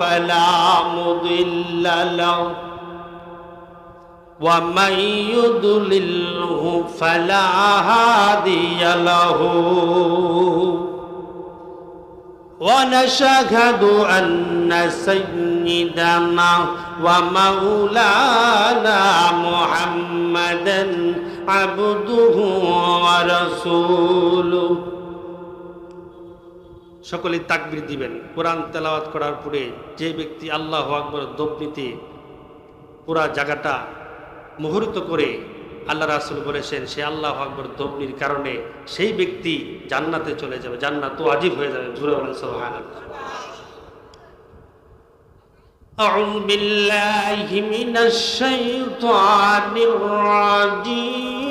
فلا مضل له. ومن يضلله فلا هادي له. ونشهد أن سيدنا ومولانا محمدا عبده ورسوله. সকলে তাকবির দিবেন কোরআন তেলাওয়াত করার পরে যে ব্যক্তি আল্লাহ আকবর দপ্নিতে পুরা জায়গাটা মুহূর্ত করে আল্লাহ রাসুল বলেছেন সে আল্লাহ আকবর দপ্নির কারণে সেই ব্যক্তি জান্নাতে চলে যাবে জান্নাত তো আজিব হয়ে যাবে জুড়ে বলেন সোহান أعوذ بالله من الشيطان الرجيم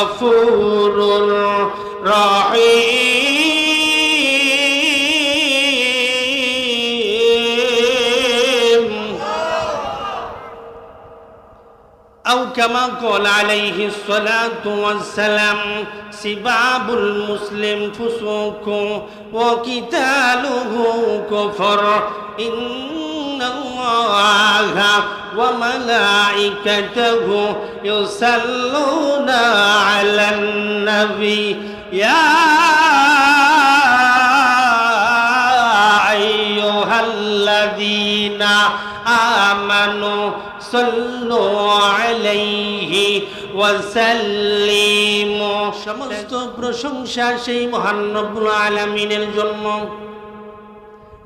غفور رحيم. أو كما قال عليه الصلاة والسلام سباب المسلم فسوق وقتاله كفر. إن الله وملائكته يصلون على النبي يا أيها الذين آمنوا صلوا عليه وسلموا সমস্ত প্রশংসা সেই মহান রব্বুল আলামিনের জন্য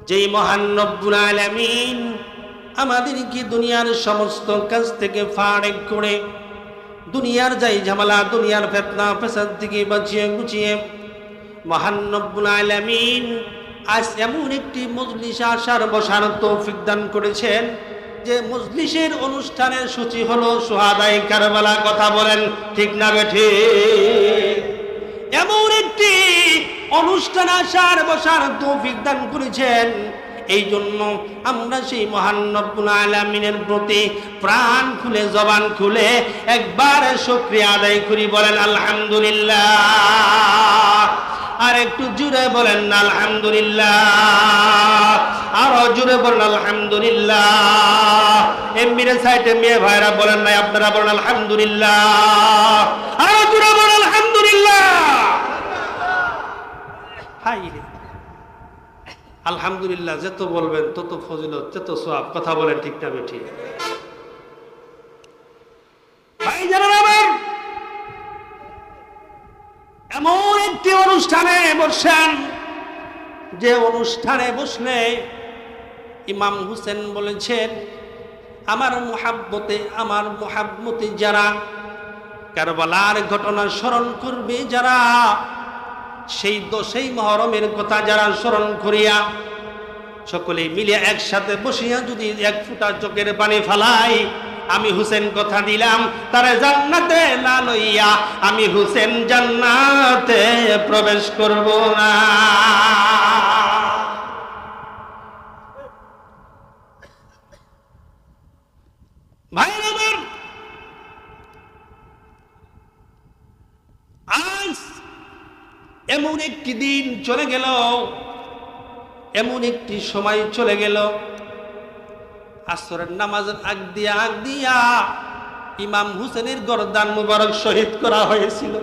যেই মহান রব্বুল আলামিন আমাদেরকে দুনিয়ার সমস্ত কাজ থেকে ফাড়েক করে, দুনিয়ার যাই ঝামেলা, দুনিয়ার ফেতনা ফেসাদ থেকে বাঁচিয়ে গুছিয়ে, মহান রব্বুল আলামিন আজ এমন একটি মজলিস আসার বসার তৌফিক দান করেছেন যে মজলিসের অনুষ্ঠানের সূচি হলো সোহাদাই কারবালা কথা বলেন, ঠিক না বেঠে এমন একটি অনুষ্ঠান আসার বসার তৌফিক দান করেছেন এই জন্য আমরা সেই মহান আলামিনের প্রতি প্রাণ খুলে, জবান খুলে একবার শুকরিয়া আদায় করি, বলেন আলহামদুলিল্লাহ। আর একটু জুড়ে বলেন আলহামদুলিল্লাহ। আরও জুড়ে বলেন আলহামদুলিল্লাহ। এমবির সাইডে মেয়ে ভাইরা বলেন নাই, আপনারা বলেন আলহামদুলিল্লাহ। আরও জুড়ে বলেন আলহামদুলিল্লাহ। হাই আলহামদুলিল্লাহ, যত বলবেন তত ফজিলত তত সোয়াব কথা বলেন ঠিক না বেঠি এমন একটি অনুষ্ঠানে বসেন যে অনুষ্ঠানে বসলে ইমাম হুসেন বলেছেন, আমার মোহাব্বতে আমার মোহাব্বতে যারা কারবালার ঘটনা স্মরণ করবে, যারা সেই দোষেই মহরমের কথা যারা স্মরণ করিয়া সকলে মিলে একসাথে বসিয়া যদি এক ফুটা চোখের পানি ফালাই, আমি হুসেন কথা দিলাম, তারে জান্নাতে না লইয়া আমি হুসেন জান্নাতে প্রবেশ করব না। ভাই আমার এমন একটি দিন চলে গেল, এমন একটি সময় চলে গেল। আসরের নামাজের আগ দিয়া আগ দিয়া ইমাম হুসেনের গরদান মুবারক শহীদ করা হয়েছিল।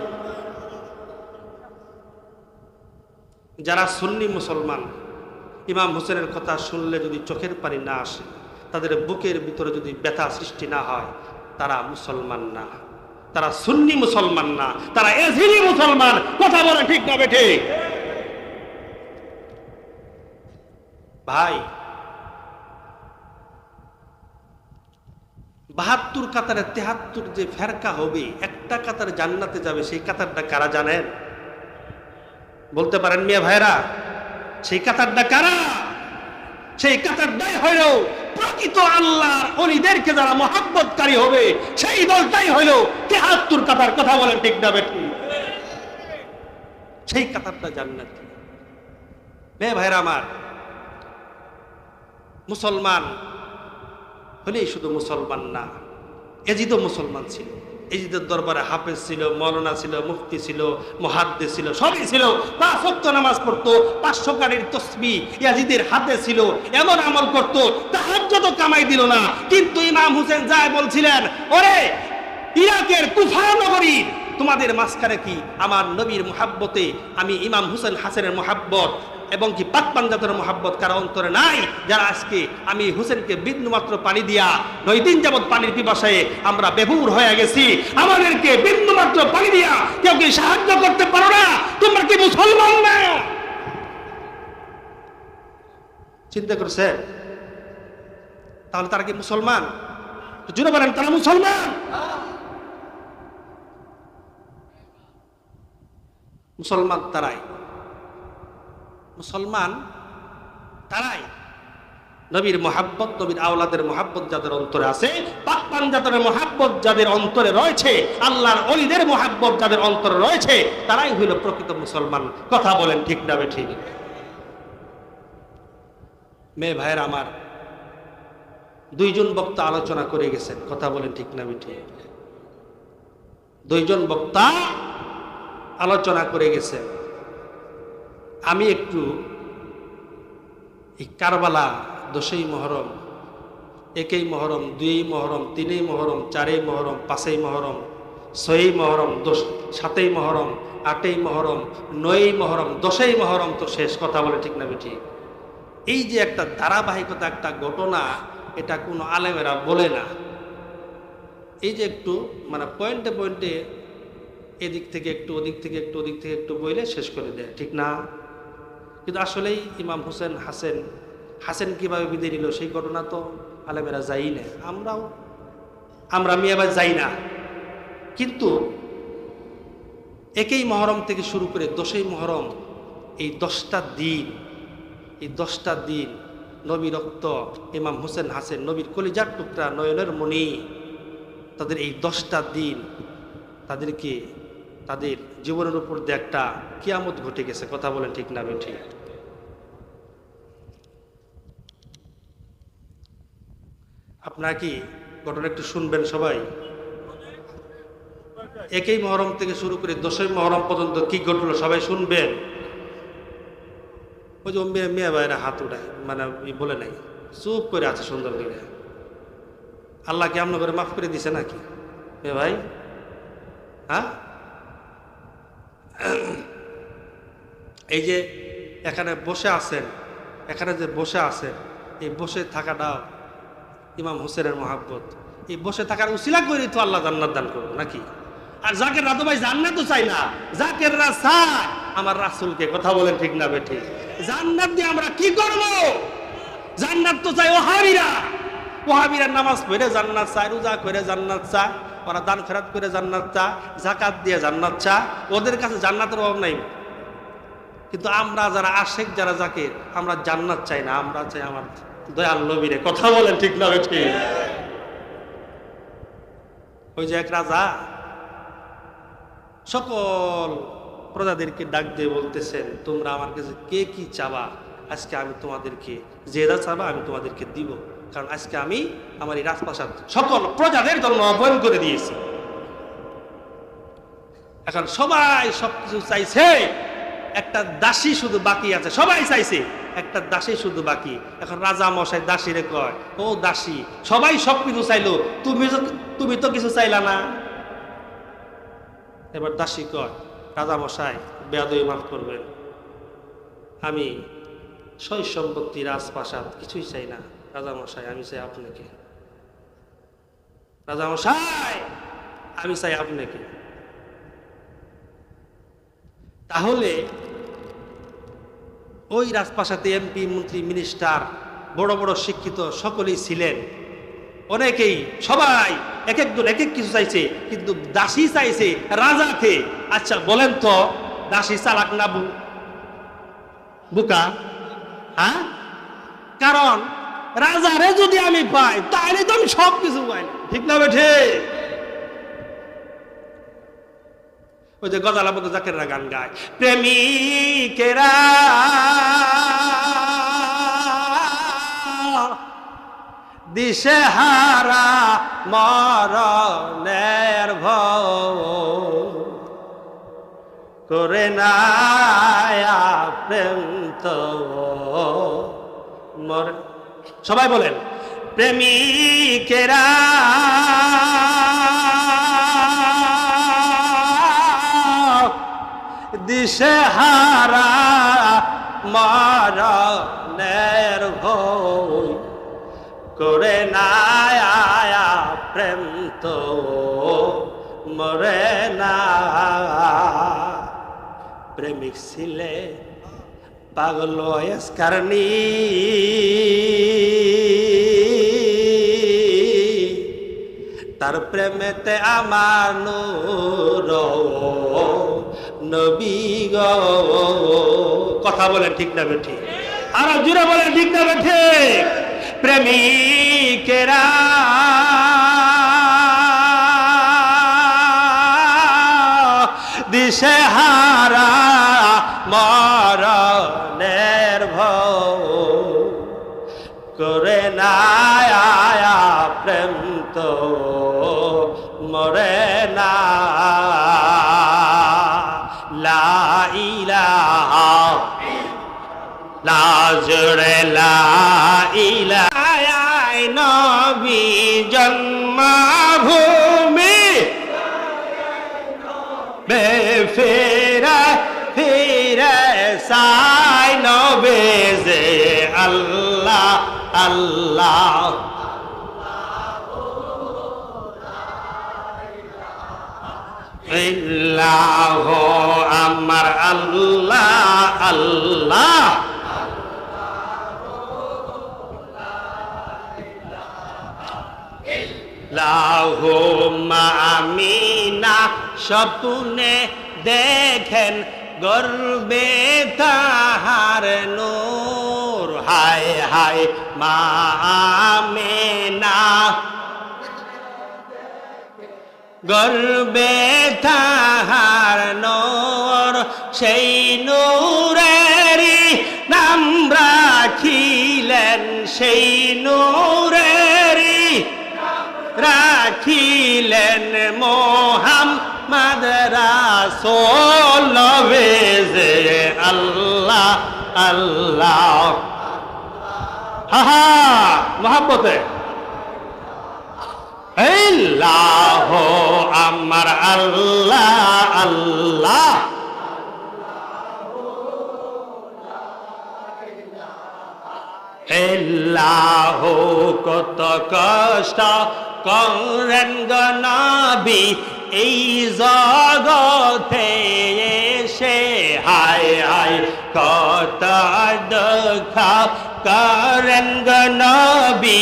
যারা সুন্নি মুসলমান, ইমাম হুসেনের কথা শুনলে যদি চোখের পানি না আসে, তাদের বুকের ভিতরে যদি ব্যথা সৃষ্টি না হয়, তারা মুসলমান না। তারা সুন্নি মুসলমান না, তারা এজিনি মুসলমান। কথা বলে ঠিক না বেঠে? ভাই, বাহাত্তর কাতারে তেহাত্তর যে ফেরকা হবে, একটা কাতার জান্নাতে যাবে, সেই কাতারটা কারা জানেন? বলতে পারেন মিয়া ভাইরা সেই কাতারটা কারা? সেই কাতারটাই হইল প্রকৃত আল্লাহর অলিদেরকে যারা মহাব্বতকারী হবে, সেই দলটাই হইল তেহাত্তর কাতার, কথা বলেন ঠিক না বেঠি? সেই কাতারটা জান্নাতি মেয়ে ভাইরা আমার, মুসলমান হলেই শুধু মুসলমান না, এজিদও মুসলমান ছিল। এজিদের দরবারে হাফেজ ছিল মৌলানা ছিল, মুফতি ছিল মহাদ্দে ছিল, সবই ছিল। পাঁচ সপ্তাহ নামাজ পড়তো গাড়ির তসবি ইয়াজিদের হাতে ছিল, এমন আমল করত তাহার যত কামাই দিল না। কিন্তু ইমাম হুসেন যায় বলছিলেন, ওরে, ইরাকের কুফা নগরী, তোমাদের মাঝখানে কি আমার নবীর মোহাব্বতে আমি ইমাম হুসেন হাসেনের মোহাব্বত? এবং কি পাক পাঞ্জাতের মোহাব্বত কারও অন্তরে নাই, যারা আজকে আমি হুসেনকে বিন্দু মাত্র পানি দিয়া নয় দিন যাবৎ পানির পিপাসায় আমরা বেভুর হয়ে গেছি, আমাদেরকে বিন্দু মাত্র পানি দিয়া কেউ কি সাহায্য করতে পারো না? তোমরা কি মুসলমান না? চিন্তা করছে, তাহলে তারা কি মুসলমান? জুড়ে বলেন, তারা মুসলমান? মুসলমান তারাই। মুসলমান তারাই নবীর মহাব্বত, নবীর আওলাদের মহাব্বত যাদের অন্তরে আছে পাকপান জাতের মহাব্বত যাদের অন্তরে রয়েছে, আল্লাহর অলিদের মহাব্বত যাদের অন্তরে রয়েছে, তারাই হইল প্রকৃত মুসলমান। কথা বলেন ঠিক না ঠিক মেয়ে ভাইয়ের আমার, দুইজন বক্তা আলোচনা করে গেছেন। কথা বলেন ঠিক না ঠিক দুইজন বক্তা আলোচনা করে গেছেন। আমি একটু এই কারবালা দশই মহরম, একই মহরম, দুই মহরম, তিনই মহরম, চারই মহরম, পাঁচই মহরম, ছয়ই মহরম, দশ, সাতই মহরম, আটই মহরম, নয়ই মহরম, দশই মহরম তো শেষ কথা বলে ঠিক না ঠিক এই যে একটা ধারাবাহিকতা, একটা ঘটনা, এটা কোনো আলেমেরা বলে না। এই যে একটু মানে পয়েন্টে পয়েন্টে এদিক থেকে একটু ওদিক থেকে একটু ওদিক থেকে একটু বইলে শেষ করে দেয়, ঠিক না? কিন্তু আসলেই ইমাম হোসেন হাসেন। হাসেন কীভাবে বিদায় নিল, সেই ঘটনা তো আলেমেরা যাই না। আমরাও, আমরা মিয়াবাদ যাই না। কিন্তু একই মহরম থেকে শুরু করে দশই মহরম, এই দশটা দিন, এই দশটা দিন নবী রক্ত, ইমাম হোসেন হাসেন, নবীর কলিজার টুকরা, নয়নের মণি, তাদের এই দশটা দিন তাদেরকে তাদের জীবনের উপর দিয়ে একটা কিয়ামত ঘটে গেছে। কথা বলেন ঠিক না ঠিক? আপনারা কি ঘটনা একটু শুনবেন সবাই? একই মহরম থেকে শুরু করে দশই মহরম পর্যন্ত কি ঘটলো সবাই শুনবেন? ওই যে মেয়ে মেয়ে ভাইরা হাত উঠায় মানে বলে নাই, চুপ করে আছে সুন্দর করে। আল্লাহ কি আমন করে মাফ করে দিছে নাকি? মেয়ে ভাই? হ্যাঁ? এই যে এখানে বসে আছেন, এখানে যে বসে আছেন, এই বসে থাকাটাও ইমাম হোসেনের মহাব্বত। এই বসে থাকার উসিলা করে তো আল্লাহ জান্নাত দান করব নাকি? আর জাকের রাতো ভাই জান্নাত চাই না জাকের রাসা আমার রাসুলকে কথা বলেন ঠিক না বেঠি। জান্নাত দিয়ে আমরা কি করব? জান্নাত তো চাই ওহাবিরা। ওহাবিরা নামাজ পড়ে জান্নাত চায়, রোজা করে জান্নাত চায়। ওরা দান ফেরাত করে জান্নাত চা, জাকাত দিয়ে জান্নাত চা, ওদের কাছে জান্নাতের অভাব নাই। কিন্তু আমরা যারা আশেক, যারা যাকে আমরা জান্নাত চাই না, আমরা চাই আমার দয়াল নবীরে। কথা বলেন ঠিক না ঠিক ওই যে এক রাজা, সকল প্রজাদেরকে ডাক দিয়ে বলতেছেন, তোমরা আমার কাছে কে কি চাবা? আজকে আমি তোমাদেরকে যে যেটা চাবা আমি তোমাদেরকে দিব। কারণ আজকে আমি আমার এই রাজপ্রাসাদ সকল প্রজাদের জন্য আহ্বান করে দিয়েছি। এখন সবাই সবকিছু চাইছে, একটা দাসী শুধু বাকি আছে, সবাই চাইছে, একটা দাসী শুধু বাকি। এখন রাজা মশাই দাসীরে কয়, ও দাসী, সবাই সব কিছু চাইলো, তুমি তুমি তো কিছু চাইলা না? এবার দাসী কয়, রাজা মশাই বেয়াদই মাফ করবেন। আমি সই সম্পত্তি রাজপ্রাসাদ কিছুই চাই না। রাজা মশাই আমি চাই আপনাকে। রাজা মশাই আমি চাই আপনাকে। তাহলে ওই রাজপ্রাসাদে এমপি, মন্ত্রী, মিনিস্টার, বড় বড় শিক্ষিত সকলেই ছিলেন। অনেকেই সবাই এক একজন এক এক কিছু চাইছে, কিন্তু দাসী চাইছে রাজাকে। আচ্ছা বলেন তো, দাসী চালাক না বুকা? হ্যাঁ? কারণ রাজারে যদি আমি পাই, তাহলে তো আমি সব কিছু পাই। ঠিক না বেঠে ওই যে গজালা মতো জাকেররা গান গায়, প্রেমিকেরা দিশে হারা মরণের করে না প্রেম তো মর সবাই বলেন, প্রেমিকেরা দিশে হারা মরণের ভয় করে না প্রেম তো মরে না। প্রেমিক ছিলে পাগল কারণী। তার প্রেমেতে আমার নূর, নবী গো। কথা বলেন ঠিক না ঠিক আর জুড়ে বলেন ঠিক না ঠিক প্রেমিকেরা। দিশে হারা মরণের ভয় করে না প্রেম তো মরে না। লাইলা লাজরে লাইলা নবী জন্মভূমি। ফিরে সাই নবে যে আল্লাহ আল্লাহ। ইল্লাহ আমার আল্লাহ আল্লাহ। লাহুমা আমিনা স্বপ্নে দেখেন গর্বে তাহার নূর। হায় হায়, মা আমিনা। গর্বে তাহার নূর, সেই নূরেরই নাম রাখিলেন। সেই নূরেরই রাখিলেন মোহাম্মদ রাসূল যে আল্লাহ আল্লাহ। হা মহাব্বতে। আল্লাহ আমার আল্লাহ আল্লাহ। আল্লাহ কত কষ্ট করেন গনাবি এই জগতে এসে, হায় হায় কত দুঃখ করেন গনাবি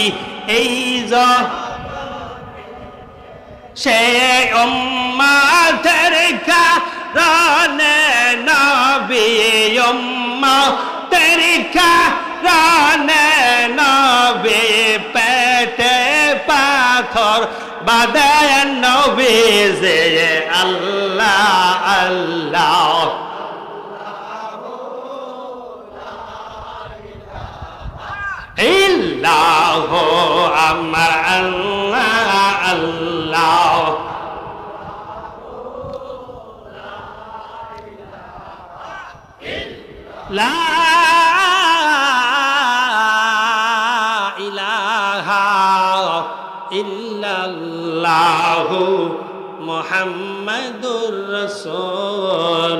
এই সে উম্মাতের কারণে নবী উম্মাতের পাথর বাদে নবী যে আল্লাহ আল্লাহ। ইল্লাহ আমার আল্লাহ আল্লাহ। লা ইল্লাল্লাহু মুহাম্মাদুর রাসূলুল্লাহ।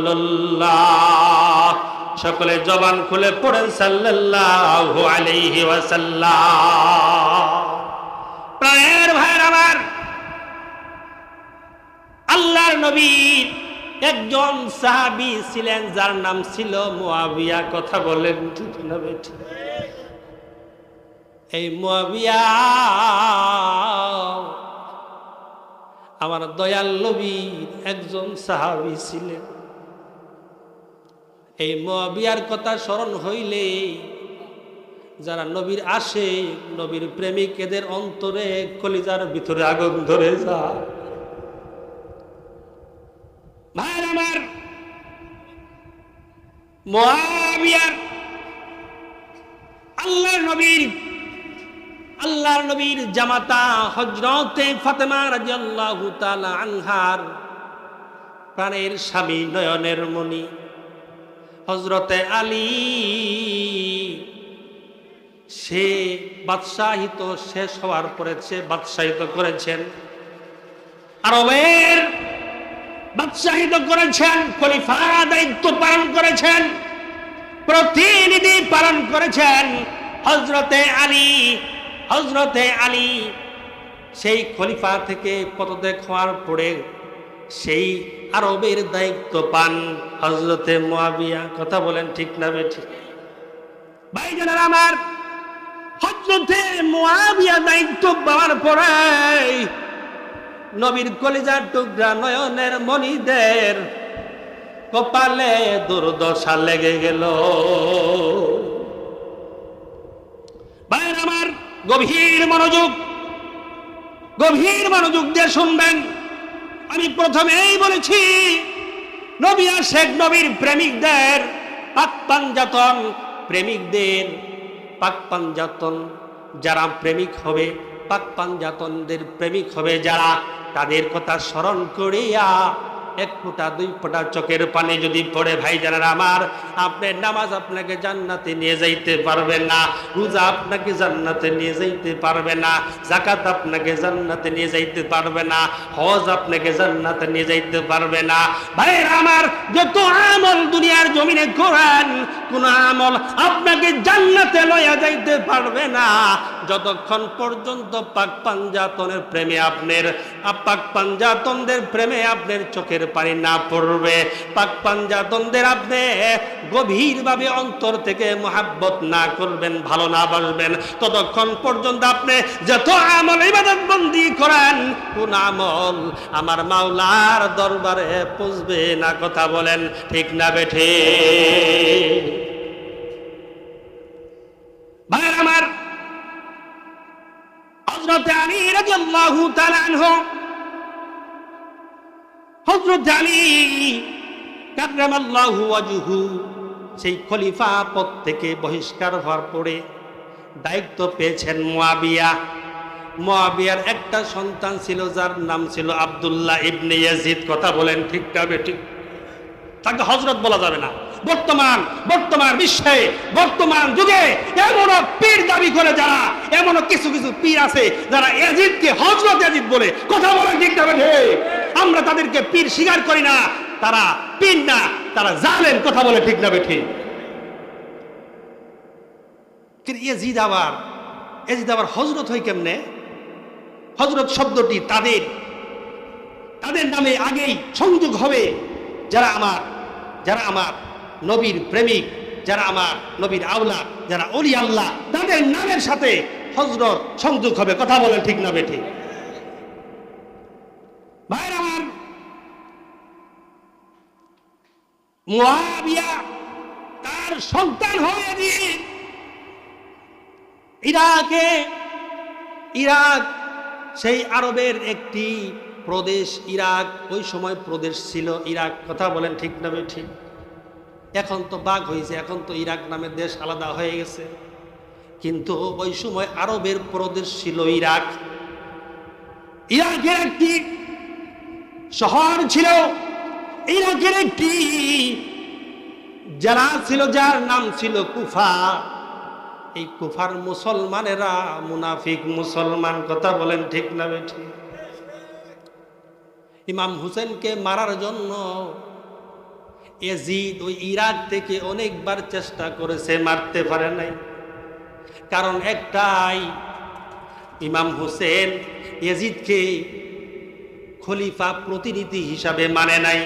সকলে জবান খুলে পড়েন সাল্লাল্লাহু আলাইহি ওয়াসাল্লাম। প্রায়ের ভাইয়ের আমার, আল্লাহর নবীর একজন সাহাবি ছিলেন, যার নাম ছিল মুয়াবিয়া কথা বলেন ঠিক না বেঠিক? এই মুয়াবিয়া আমার দয়াল একজন সাহাবী ছিলেন। এই মুয়াবিয়ার কথা স্মরণ হইলে যারা নবীর আসে নবীর প্রেমিক এদের অন্তরে কলিজার ভিতরে আগুন ধরে যায়। ভাইয়ের আমার মুয়াবিয়ার আল্লাহ নবীর আল্লাহর নবীর জামাতা হজরতে ফাতেমা রাদিয়াল্লাহু তাআলা আনহার প্রাণের স্বামী নয়নের মণি হজরতে আলী। সে বাদশাহিত শেষ হওয়ার পরে সে বাদশাহিত করেছেন। আরবের বাদশাহিত করেছেন, খলিফা দায়িত্ব পালন করেছেন, প্রতিনিধি পালন করেছেন হজরতে আলী। হজরতে আলী সেই খলিফা থেকে পদত্যাগ হওয়ার পরে সেই আরবের দায়িত্ব পান। হজরতে মোয়াবিয়া কথা বলেন ঠিক না ঠিক ভাইজানার আমার হজরতে মোয়াবিয়া দায়িত্ব পাওয়ার পরে নবীর কলিজার টুকরা নয়নের মনিদের কপালে দুর্দশা লেগে গেল। ভাইয়ের আমার গভীর মনোযোগ গভীর মনোযোগ দিয়ে শুনবেন। আমি প্রথমেই বলেছি, নবী আর শেখ নবীর প্রেমিকদের পাক পাঞ্জাতন প্রেমিকদের, পাক পাঞ্জাতন যারা প্রেমিক হবে, পাক পাঞ্জাতনদের প্রেমিক হবে যারা তাদের কথা স্মরণ করিয়া এক ফোঁটা দুই ফোঁটা চোখের পানি যদি পড়ে ভাই জানার আমার আপনার নামাজ আপনাকে জান্নাতে নিয়ে যাইতে পারবে না, রোজা আপনাকে জান্নাতে নিয়ে যাইতে পারবে না জাকাত আপনাকে জান্নাতে নিয়ে যাইতে পারবে না, হজ আপনাকে জান্নাতে নিয়ে যাইতে পারবে না। ভাই আমার, যত আমল দুনিয়ার জমিনে করেন কোন আমল আপনাকে জান্নাতে লইয়া যাইতে পারবে না যতক্ষণ পর্যন্ত পাক পাঞ্জাতনের প্রেমে আপনার পাক পাঞ্জাতনদের প্রেমে আপনার চোখের পানি না পড়বে, পাক পাঞ্জাতনদের আপনি গভীরভাবে অন্তর থেকে মহাব্বত না করবেন, ভালো না বাসবেন। ততক্ষণ পর্যন্ত আপনি যত আমল ইবাদত বন্দি করেন, কোন আমল আমার মাওলার দরবারে পৌঁছবে না কথা বলেন, ঠিক না বেঠে? ভাইয়ের আমার হজরত আলী রাদিয়াল্লাহু তাআলা আলী সেই খলিফা পদ থেকে বহিষ্কার হওয়ার পরে দায়িত্ব পেয়েছেন মুয়াবিয়া মুয়াবিয়ার একটা সন্তান ছিল, যার নাম ছিল আব্দুল্লাহ ইবনে ইয়াজিদ। কথা বলেন ঠিক না, ঠিক। তাকে হজরত বলা যাবে না। বর্তমান বর্তমান বিশ্বে, বর্তমান যুগে এমনও পীর দাবি করে যারা, এমনও কিছু কিছু পীর আছে যারা এজিদকে হজরত এজিদ বলে কথা বলেন ঠিক না আমরা তাদেরকে পীর স্বীকার করি না, তারা পীর না, তারা জানেন কথা বলে ঠিক না ঠিক এজিদ আবার এজিদ আবার হজরত হয় কেমনে? হজরত শব্দটি তাদের তাদের নামে আগেই সংযোগ হবে, যারা আমার যারা আমার নবীর প্রেমিক, যারা আমার নবীর আওলা, যারা অলি আল্লাহ, তাদের নামের সাথে হজরত সংযোগ হবে। কথা বলেন ঠিক না বেঠিক ভাইয়ের আমার, মুয়াবিয়া তার সন্তান হয়ে দিয়ে ইরাকে, ইরাক, সেই আরবের একটি প্রদেশ, ইরাক, ওই সময় প্রদেশ ছিল ইরাক। কথা বলেন ঠিক না ঠিক এখন তো বাঘ হয়েছে এখন তো ইরাক নামের দেশ আলাদা হয়ে গেছে। কিন্তু ওই সময় আরবের প্রদেশ ছিল ইরাক। ইরাকের একটি শহর ছিল, ইরাকের একটি যারা ছিল, যার নাম ছিল কুফা। এই কুফার মুসলমানেরা মুনাফিক মুসলমান, কথা বলেন ঠিক না বেঠি। ইমাম হুসেনকে মারার জন্য এজিদ ওই ইরাক থেকে অনেকবার চেষ্টা করেছে, মারতে পারে নাই। কারণ একটাই, ইমাম হোসেন এজিদকে খলিফা প্রতিনিধি হিসাবে মানে নাই।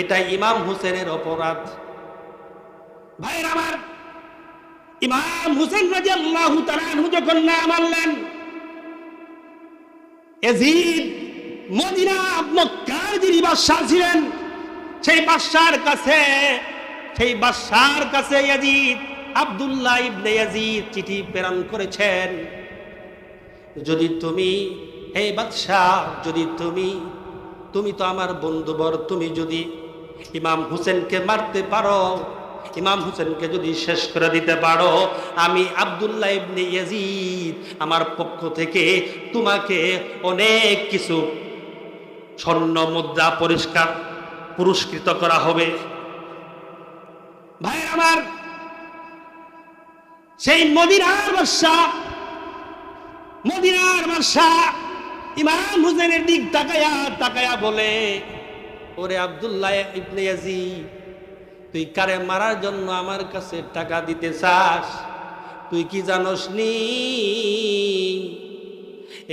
এটা ইমাম হোসেনের অপরাধ। ভাইয়ের আমার, ইমাম হুসেন রাজি আল্লাহ যখন না মানলেন এজিদ মদিনা, মক্কার যিনি বাদশাহ ছিলেন সেই বাদশার কাছে, সেই বাদশার কাছে ইয়াজিদ, আব্দুল্লাহ ইবনে ইয়াজিদ চিঠি প্রেরণ করেছেন। যদি তুমি এই বাদশাহ, যদি তুমি তুমি তো আমার বন্ধুবর, তুমি যদি ইমাম হুসেনকে মারতে পারো, ইমাম হুসেনকে যদি শেষ করে দিতে পারো, আমি আব্দুল্লাহ ইবনে ইয়াজিদ আমার পক্ষ থেকে তোমাকে অনেক কিছু স্বর্ণ মুদ্রা পরিষ্কার পুরস্কৃত করা হবে। ভাই আমার, সেই মদিনার বাদশা মদিনার বাদশা ইমাম হুসেনের দিক তাকায়া তাকায়া বলে, ওরে আব্দুল্লাহ ইবনে ইয়াজিদ, তুই কারে মারার জন্য আমার কাছে টাকা দিতে চাস? তুই কি জানস নি?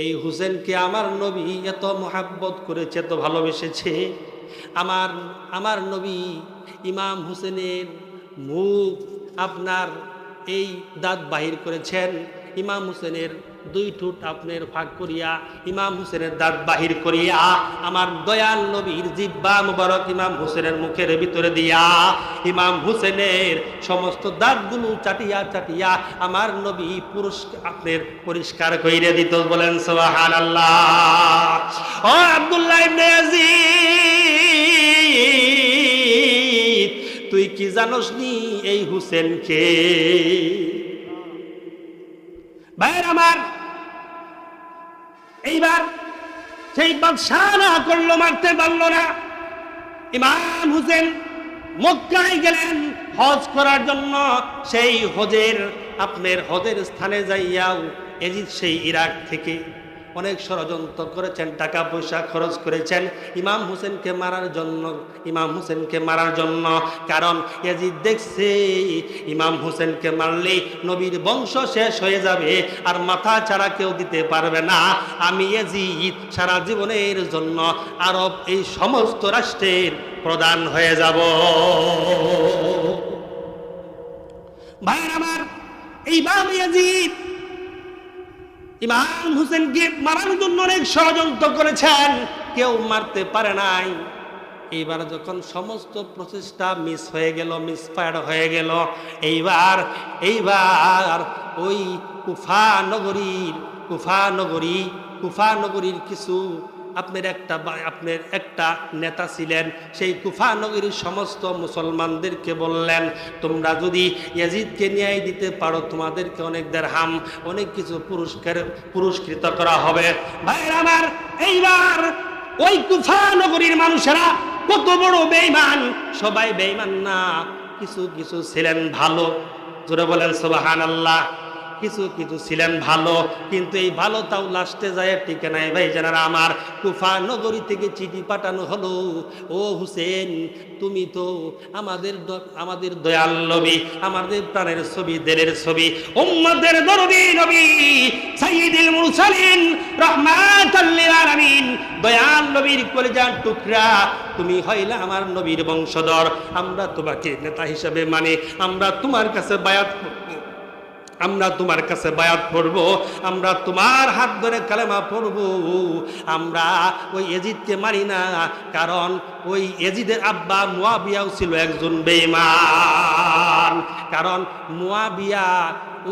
এই হুসেনকে আমার নবী এত মহাব্বত করেছে, এত ভালোবেসেছে আমার আমার নবী ইমাম হুসেনের মুখ আপনার এই দাঁত বাহির করেছেন। ইমাম হুসেনের দুই ঠুট আপনার ফাঁক করিয়া, ইমাম হুসেনের দাঁত বাহির করিয়া, আমার দয়াল নবীর জিব্বা মুবারক ইমাম হুসেনের মুখের ভিতরে দিয়া, ইমাম হুসেনের সমস্ত দাঁতগুলো চাটিয়া চাটিয়া আমার নবী পুরুষ আপনার পরিষ্কার কইরে দিত বলেন সোহান আল্লাহ ও আব্দুল্লাহ তুই কি জানোস নি এই হুসেন কে ভাইয়ের আমার, এইবার সেই বাদশাহ না করল, মারতে পারল না। ইমাম হুসেন মক্কায় গেলেন, হজ করার জন্য। সেই হজের, আপনার হজের স্থানে যাইয়াও এজিদ সেই ইরাক থেকে অনেক ষড়যন্ত্র করেছেন, টাকা পয়সা খরচ করেছেন। ইমাম হোসেনকে মারার জন্য, ইমাম হোসেনকে মারার জন্য। কারণ এজিদ দেখছে, ইমাম হোসেনকে মারলে নবীর বংশ শেষ হয়ে যাবে, আর মাথা ছাড়া কেউ দিতে পারবে না। আমি এজিদ সারা জীবনের জন্য আরব এই সমস্ত রাষ্ট্রের প্রধান হয়ে যাব। ভাই আমার এই এইবার এজিদ ইমাম হুসেনকে মারার জন্য অনেক ষড়যন্ত্র করেছেন। কেউ মারতে পারে নাই। এইবার যখন সমস্ত প্রচেষ্টা মিস হয়ে গেল মিসফায়ার হয়ে গেল, এইবার এইবার ওই কুফা নগরীর, কুফা নগরী, কুফা নগরীর কিছু আপনার একটা আপনার একটা নেতা ছিলেন, সেই কুফা নগরীর সমস্ত মুসলমানদেরকে বললেন, তোমরা যদি ইয়াজিদকে ন্যায় দিতে পারো, তোমাদেরকে অনেক দেড়হাম, অনেক কিছু পুরস্কার, পুরস্কৃত করা হবে। ভাইয়ের আমার, এইবার ওই কুফা নগরীর মানুষেরা কত বড় বেইমান সবাই বেইমান না, কিছু কিছু ছিলেন ভালো। জোরে বলেন সোবাহান আল্লাহ কিছু কিছু ছিলেন ভালো, কিন্তু এই ভালো তাও লাস্টে যায় টিকে নাই ভাই জানারা আমার। কুফা নগরী থেকে চিঠি পাঠানো হলো, ও হুসেন, তুমি তো আমাদের আমাদের দয়াল নবী, আমাদের প্রাণের ছবি, দেলের ছবি। উম্মদের দরদি নবী, সাইয়্যিদুল মুরসালিন, রাহমাতাল লিল আলামিন, দয়াল নবীর কলিজার টুকরা। তুমি হইলা আমার নবীর বংশধর। আমরা তোমাকে নেতা হিসেবে মানে আমরা তোমার কাছে বায়াত আমরা তোমার কাছে বায়াত পড়ব, আমরা তোমার হাত ধরে কালেমা পড়ব। আমরা ওই এজিদকে মারি না, কারণ ওই এজিদের আব্বা মুয়াবিয়াও ছিল একজন বেঈমান। কারণ মুয়াবিয়া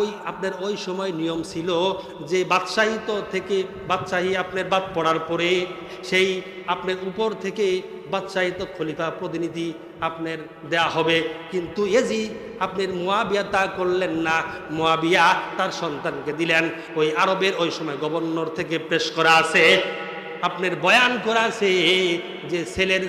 ওই আপনার ওই সময় নিয়ম ছিল যে বাদশাহী তো থেকে বাদশাহী আপনার বাদ পড়ার পরে, সেই আপনার উপর থেকে বাদশাহী তো খলিফা প্রতিনিধি আপনার দেয়া হবে। কিন্তু এজি আপনার মোয়াবিয়া তা করলেন না। মোয়াবিয়া তার সন্তানকে দিলেন। ওই আরবের ওই সময় গভর্নর থেকে পেশ করা আছে। আপনার বয়ান করা আছে যে ছেলের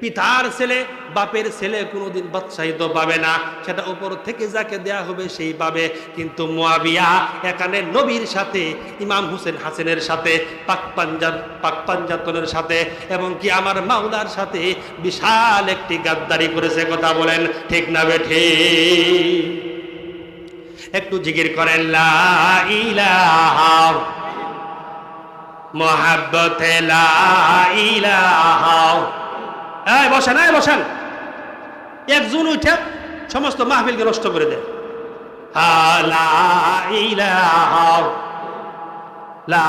পিতার ছেলে, বাপের ছেলে কোনোদিন বাদশাহিত পাবে না। সেটা উপর থেকে যাকে দেয়া হবে সেই পাবে। কিন্তু মুয়াবিয়া এখানে নবীর সাথে, ইমাম হুসেন হাসেনের সাথে, পাক পাঞ্জাব, পাক পাঞ্জাতনের সাথে, এবং কি আমার মাওলার সাথে বিশাল একটি গাদ্দারি করেছে কথা বলেন। ঠিক না বেঠে একটু জিকির করেন, লা মোহাব্বতে লা ইলাহা এই বসেন এই বসেন। একজন উঠে সমস্ত মাহফিলকে নষ্ট করে দেয়। হা, লা ইলাহা লা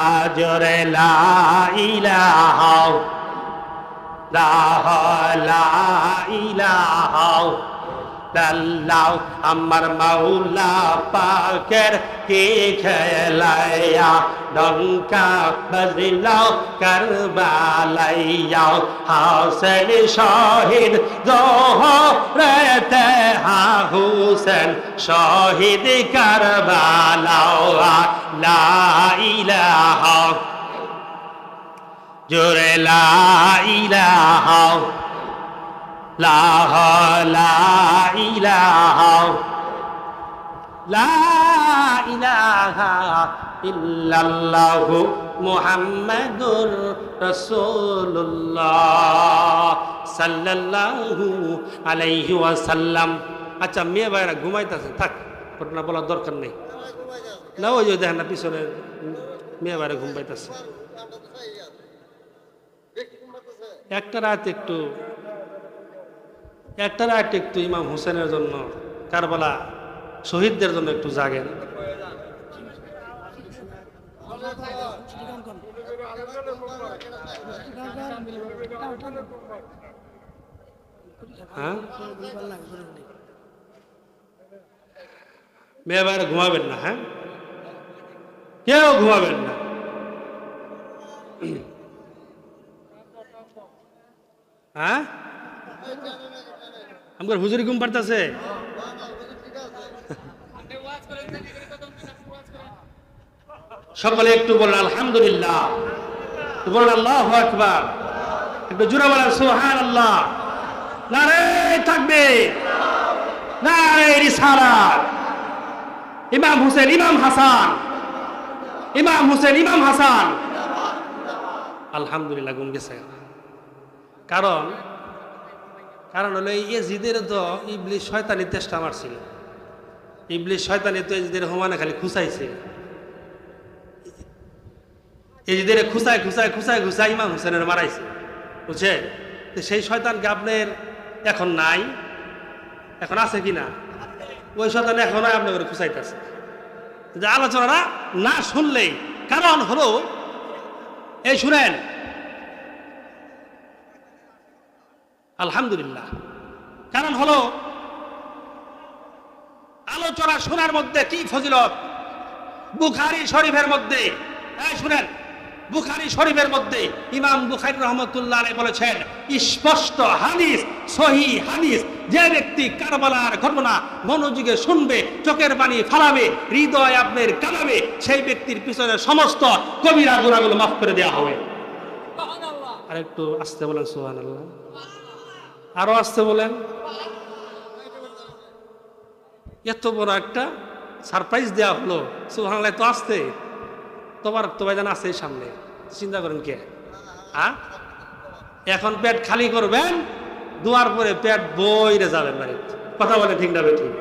লাল্লাহ আমার মাওলা পাকের কি খেলাইয়া, ডঙ্কা বাজিলাও কারবালাইয়া হাসেন শহীদ জোহরেতে, হা হুসেন শহীদ কারবালাও লা ইলাহা, জোরে লা ইলাহা। লা লা ইলাহা লা ইলাহা ইল্লাল্লাহু মুহাম্মাদুর রাসূলুল্লাহ সাল্লাল্লাহু আলাইহি ওয়াসাল্লাম। আচ্ছা মেয়ে ভাইরা ঘুমাইতেছে থাক ঘটনা বলার দরকার নেই। না ওই যে দেখেন না পিছনে মেয়ে ভাইরা ঘুম পাইতেছে। একটা রাত একটু একটা রাত একটু ইমাম হোসেনের জন্য কারবালা শহীদদের জন্য একটু জাগেন। হ্যাঁ? মেয়ে বাইরে ঘুমাবেন না হ্যাঁ? কেউ ঘুমাবেন না। হ্যাঁ? আমার হুজুরি ঘুম পারতেছে সকলে একটু বলেন, আলহামদুলিল্লাহ। বলেন, আল্লাহ আকবার। একটু জুড়ে বলেন সোহান আল্লাহ না রে, থাকবে। না রে রিসালাত ইমাম হুসেন, ইমাম হাসান। ইমাম হুসেন, ইমাম হাসান। আলহামদুলিল্লাহ, ঘুম গেছে। কারণ কারণ হলো এই এজিদের তো ইবলিশ শয়তানি চেষ্টা মারছিল। ইবলিশ শয়তানি তো এজিদের হোমানে খালি খুসাইছে এজিদের খুসায় খুসায় খুসায় খুসাই ইমাম হুসেনের মারাইছে। বুঝছে তো সেই শয়তানকে আপনার এখন নাই। এখন আছে কি না? ওই শয়তান এখন আপনার খুসাইতেছে যে আলোচনাটা না শুনলেই, কারণ হলো, এই শুনেন আলহামদুলিল্লাহ। কারণ হলো আলোচনা শোনার মধ্যে কি ফজিলত? বুখারি শরীফের মধ্যে শুনেন বুখারি শরীফের মধ্যে ইমাম বুখারি রহমতুল্লাহ বলেছেন স্পষ্ট হাদিস সহি হাদিস যে ব্যক্তি কারবালার ঘটনা মনোযোগে শুনবে চোখের পানি ফালাবে হৃদয় আপনার কাঁদাবে সেই ব্যক্তির পিছনে সমস্ত কবিরা গুণাগুলো মাফ করে দেওয়া হবে। আর একটু আসতে বলেন সোহান আল্লাহ আরও আসতে বলেন। এত বড় একটা সারপ্রাইজ দেওয়া হলো। সোহান তো আসতে তোমার তোমায় যেন আছে সামনে। চিন্তা করেন কে? হ্যাঁ এখন পেট খালি করবেন, দুয়ার পরে পেট বইরে যাবেন বাড়িতে। কথা বলে ঠিক না ঠিক